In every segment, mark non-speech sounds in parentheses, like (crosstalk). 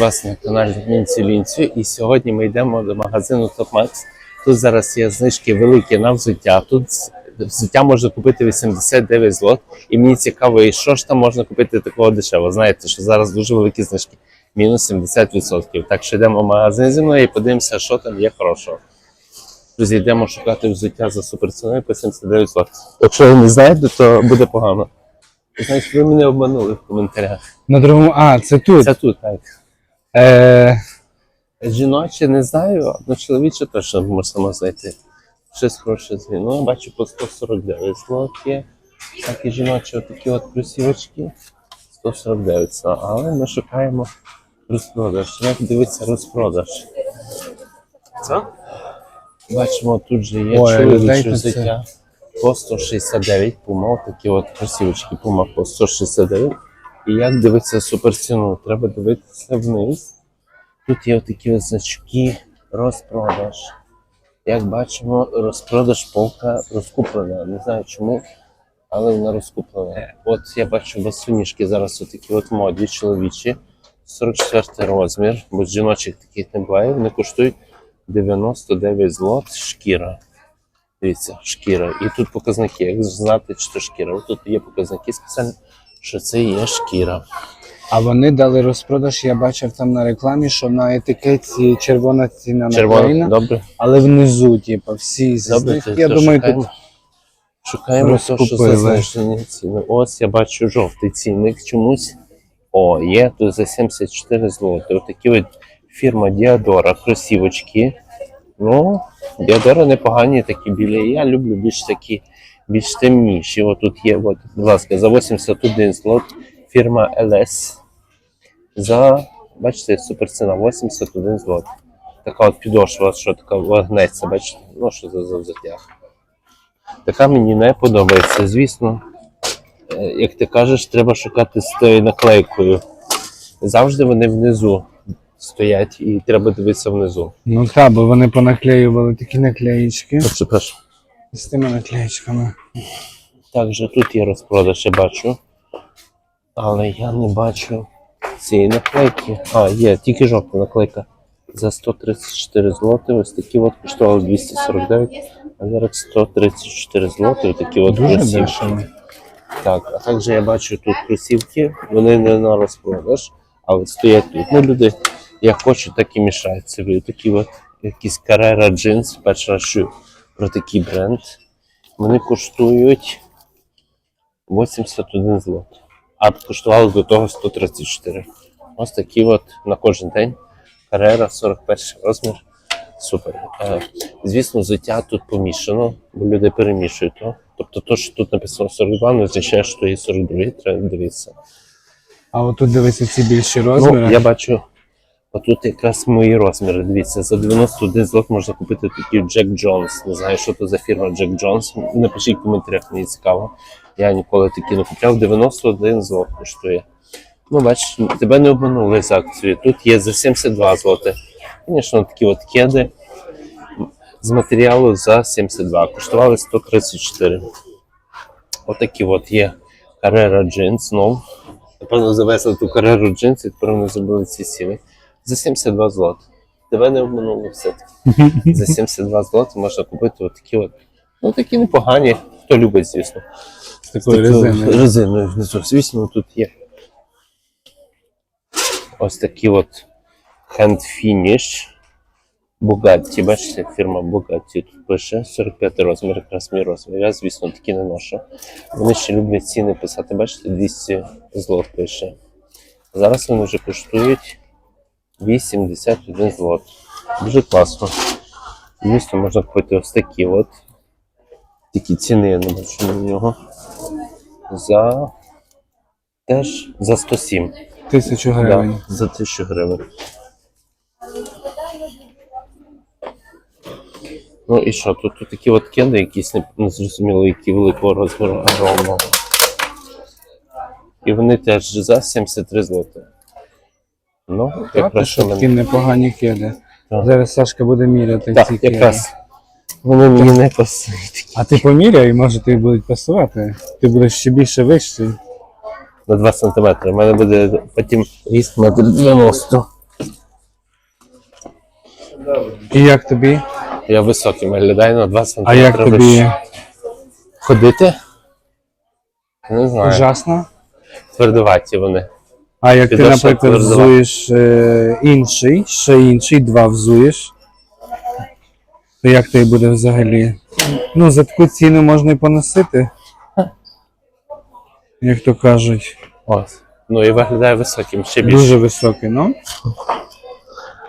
вас на каналі Мінці Лінцю. І сьогодні ми йдемо до магазину Max. Тут зараз є знижки великі на взуття. Тут взуття можна купити 89 злот. І мені цікаво, і що ж там можна купити такого дешевого. Знаєте, що зараз дуже великі знижки, мінус 70%. Так що йдемо в магазин зі мною і подивимося, що там є хорошого. Друзі, йдемо шукати взуття за суперціною по 79 злот. Якщо ви не знаєте, то буде погано. Значить, ви мене обманули в коментарях. На другому. А, це тут. Це тут так. Е, Жіноче не знаю, але чоловіче точно можемо знайти. Щось хороше звіно. Ну, бачу по 149 злоті. Такі жіночі отакі от кросівочки. 149 це. Але ми шукаємо розпродаж. Як дивиться розпродаж? Co? Бачимо, тут же є Ой, чоловіче взуття по 169 пума, такі от кросівочки пума по 169. І як дивиться суперціну? Треба дивитися вниз. Тут є такі от значки розпродаж. Як бачимо, розпродаж полка розкуплена. Не знаю чому, але вона розкуплена. От я бачу басуніжки зараз отакі от моді чоловічі. 44 розмір, бо з жіночих таких не буває. Вони коштують 99 злот шкіра. Дивіться, шкіра. І тут показники. Як знати, чи то шкіра. Тут є показники спеціальні, що це є шкіра. а вони дали розпродаж, я бачив там на рекламі, що на етикетці червона ціна Червона, наклеєна, добре. але внизу, типу, всі зі Добре, то- Я то думаю, шукаємо. тут Шукаємо те, що розкупили. за знижені ціни. Ось я бачу жовтий цінник чомусь. О, є тут за 74 злоти. Отакі от фірма Діадора, кросівочки. Ну, Діадора непогані такі білі. Я люблю більш такі, більш темніші. От тут є, от, будь ласка, за 81 злот. Фірма LS. За, бачите, суперціна 81 злот. Така от підошва, що така вагнеться, бачите, ну що за, за взуття. Така мені не подобається. Звісно, е, як ти кажеш, треба шукати з тою наклейкою. Завжди вони внизу стоять і треба дивитися внизу. ну так, бо вони понаклеювали такі наклеїчки Прошу, прошу. З тими наклеїчками. Також тут є розпродаж, я бачу. Але я не бачу цієї наклейки. А, є, тільки жовта наклейка. За 134 злоти. Ось такі от коштували 249, а зараз 134 злоти. Ось такі от Дуже дешево. Так, а також я бачу тут кросівки, вони не на розпродаж, але стоять тут. Ну, люди як хочуть, так і мішають собі. Такі от якісь Jeans, перший раз чую про такий бренд. Вони коштують 81 злот. А коштували до того 134. Ось такі от на кожен день. Carrera 41 розмір. Супер. Е, звісно, взуття тут помішано, бо люди перемішують то. Тобто, то, що тут написано 42, не означає, що є 42, треба дивитися. А отут дивися ці більші розміри. Ну, я бачу, отут якраз мої розміри. Дивіться, за 91 злот можна купити такий Джек Джонс. Не знаю, що це за фірма Джек Джонс. Напишіть в коментарях, мені цікаво. Я ніколи такі не купляв. 91 злот коштує. Ну, бачиш, тебе не обманули з акцією. Тут є за 72 злоти. Звісно, такі от кеди з матеріалу за 72. Коштували 134. Отакі от є Carrera Jeans. Напевно, завезли ту Carrera Jeans і тепер вони зробили ці ціни. За 72 злот. Тебе не обманули все. (laughs) За 72 злоти можна купити отакі от. Ну, такі непогані, хто любить, звісно. з такою резиною. резиною внизу. Звісно, тут є ось такі от hand finish. Bugatti, бачите, фірма Bugatti тут пише 45 розмір, якраз мій розмір. Я, звісно, такі не ношу. Вони ще люблять ціни писати, бачите, 200 злот пише. Зараз вони вже коштують 81 злот. Дуже класно. Звісно, можна купити ось такі от. Такі ціни я не бачу на нього. За теж за 107. Тисячу гривень. Да, за 1000 гривень. Ну і що, тут, тут такі от кеди якісь не- незрозуміло, які великого розміру огромного. І вони теж за 73 злоти. Ну, Так, якраз що що такі мене. непогані кеди. Так. Зараз Сашка буде міряти ці Так, кеди. якраз. Вони мені не пасують. А ти поміряй, може тобі будуть пасувати. Ти будеш ще більше вищий. На 2 см. У мене буде потім ріст метр 90. І як тобі? Я високий виглядаю на 2 см. А як тобі ходити? Не знаю. ужасно? Твердуваті вони. А як ти, наприклад, взуєш е, інший, ще інший, два взуєш, то як тобі буде взагалі? Ну, за таку ціну можна і поносити. Як то кажуть, Ось. Ну і виглядає високим ще більше. дуже високий, ну.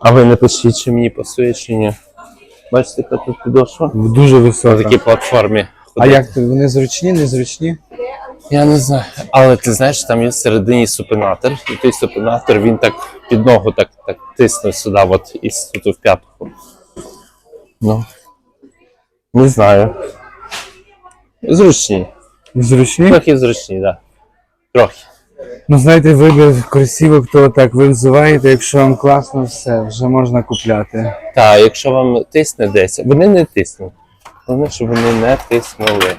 А ви не пишіть, чи мені пасує, чи ні. Бачите, яка тут підошва? Дуже На високий. такій платформі. А як ти? Вони зручні, незручні? Я не знаю. Але ти знаєш, там є всередині супинатор, і той супинатор він так під ногу так, так тисне сюди, от і тут в п'ятку. Ну. Не знаю. Зручні. Зручні? Трохи зручні, так. Да. Трохи. Ну, знаєте, вибір кросівок, то так ви взуваєте, якщо вам класно, все, вже можна купляти. Так, якщо вам тисне десь, вони не тиснуть. Головне, щоб вони не тиснули.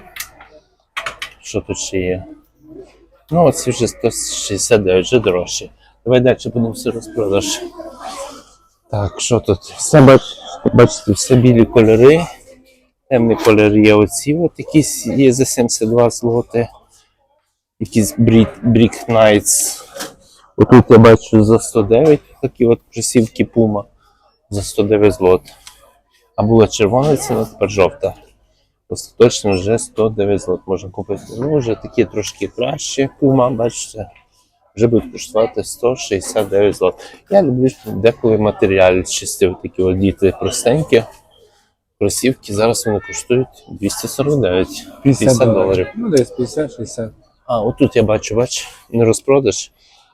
Що тут ще є? Ну, оці вже 169, вже дорожчі. Давай далі будемо все розпродаж. Так, що тут? Все бач, бачите, все білі кольори. Темний колір є оці, от якісь є за 72 злоти. Якісь брік Nights. Отут я бачу за 109 такі от кросівки Puma за 109 злот. А була червона ціна, тепер жовта. Остаточно вже 109 злот можна купити. Ну, вже такі трошки кращі Puma, бачите, вже будуть коштувати 169 злот. Я люблю деколи матеріали чисті, такі от діти простенькі. Кросівки зараз вони коштують 249 50 доларів. Ну, десь 50-60. А, отут я бачу, бач, не розпродаж,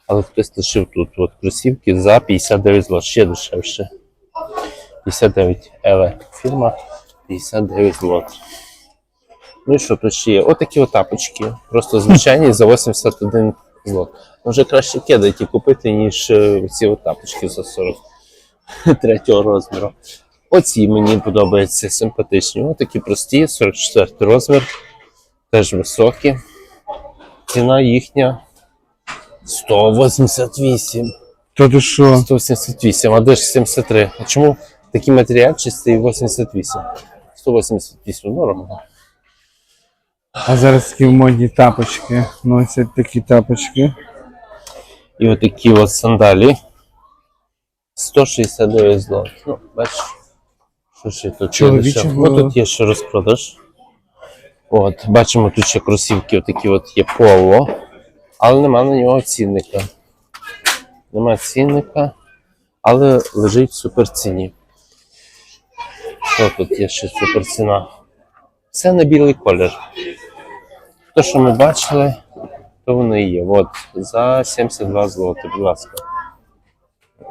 але хтось лишив тут от кросівки за 59 злот, ще дешевше. 59 еве. Фірма 59 злот. Ну і що тут ще є? Отакі от тапочки. Просто звичайні за 81 злот. Ну, Вже краще кеди ті купити, ніж е, ці от тапочки за 43 розміру. Оці мені подобаються симпатичні. Отакі прості, 44 розмір, теж високі. Ціна їхня 188. То ти що? 188, а де ж 73? А чому такий матеріал чистий 88? 188 нормально. А зараз такі модні тапочки. Носять такі тапочки. І отакі от сандалі. 169 злот. Ну, бачиш, що ще тут є Чоловічі дешево. було. О, тут є ще розпродаж. От, бачимо, тут ще кросівки, отакі от є поло, але нема на нього цінника. Нема цінника, але лежить в суперціні. Що тут є ще суперціна? Все на білий колір. Те, що ми бачили, то воно і є. От, за 72 злоти, будь ласка.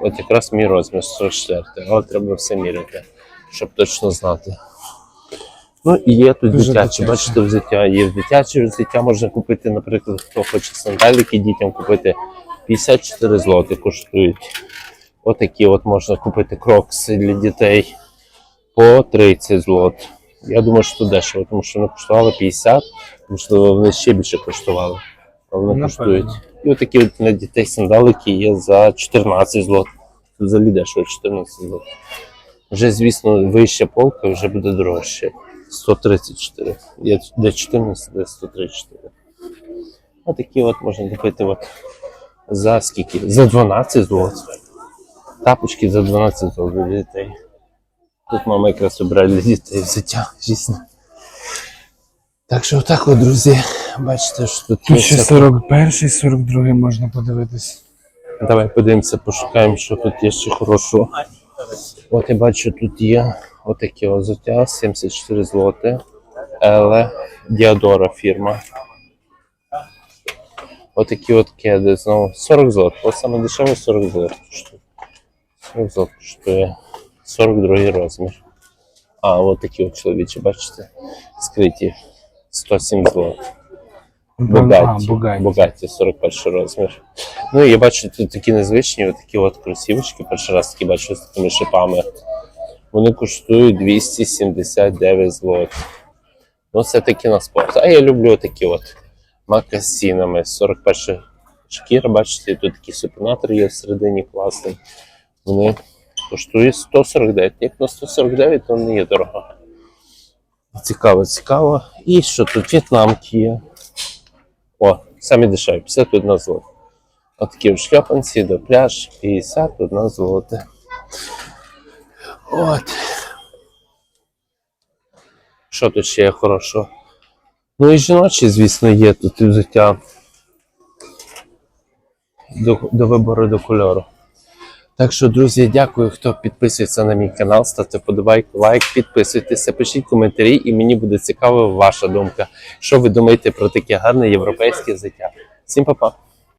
От якраз мій розмір 44, але треба все міряти, щоб точно знати. Ну і є тут Дуже дитячі, бачите, взуття. Є дитяче взуття можна купити, наприклад, хто хоче сандаліки дітям купити 54 злоти коштують. Отакі от можна купити крокси для дітей по 30 злот. Я думаю, що дешево, тому що вони коштували 50, тому що вони ще більше коштували. А вони Напевно. коштують. І отакі от для дітей сандалики є за 14 злот. Це взагалі дешево 14 злот. Вже, звісно, вища полка вже буде дорожче. 134. Є де 14, де 134. Отакі от можна купити от за скільки? За 12 злот. Тапочки за 12 злот для дітей. Тут мама якраз обирає для дітей взуття, дійсно. Так що отак от, друзі, бачите, що тут Тут ще всяке. 41 42 можна подивитись. Давай подивимося, пошукаємо, що тут є ще хорошого. От я бачу, тут є отакі от взуття, 74 злоти. Еле Діадора фірма. Отакі от кеди, знову 40 злот. Ось саме дешево 40 злот коштує. 40 злот коштує 42 розмір. А, от такі от чоловічі, бачите, скриті 107 злот. А, Бугаті. Бугаті. Бугаті, 41 розмір. Ну і я бачу тут такі незвичні, от такі от кросівочки, перший раз такі бачу з такими шипами. Вони коштують 279 злот. Ну, це таки на спорт. А я люблю такі от макасінами. 41 шкіра, бачите, тут такий супинатор є всередині класний. Вони коштує 149. Як на 149, то не є дорого. Цікаво, цікаво. І що тут? В'єтнамки є. О, самі дешеві, 51 злота. Отакі в шльопанці до пляж, 51 злота. От. Що тут ще є хорошого? Ну і жіночі, звісно, є тут і взуття до, до вибору до кольору. Так що, друзі, дякую, хто підписується на мій канал, ставте вподобайку, лайк, підписуйтеся, пишіть коментарі, і мені буде цікава ваша думка. Що ви думаєте про таке гарне європейське життя. Всім па-па!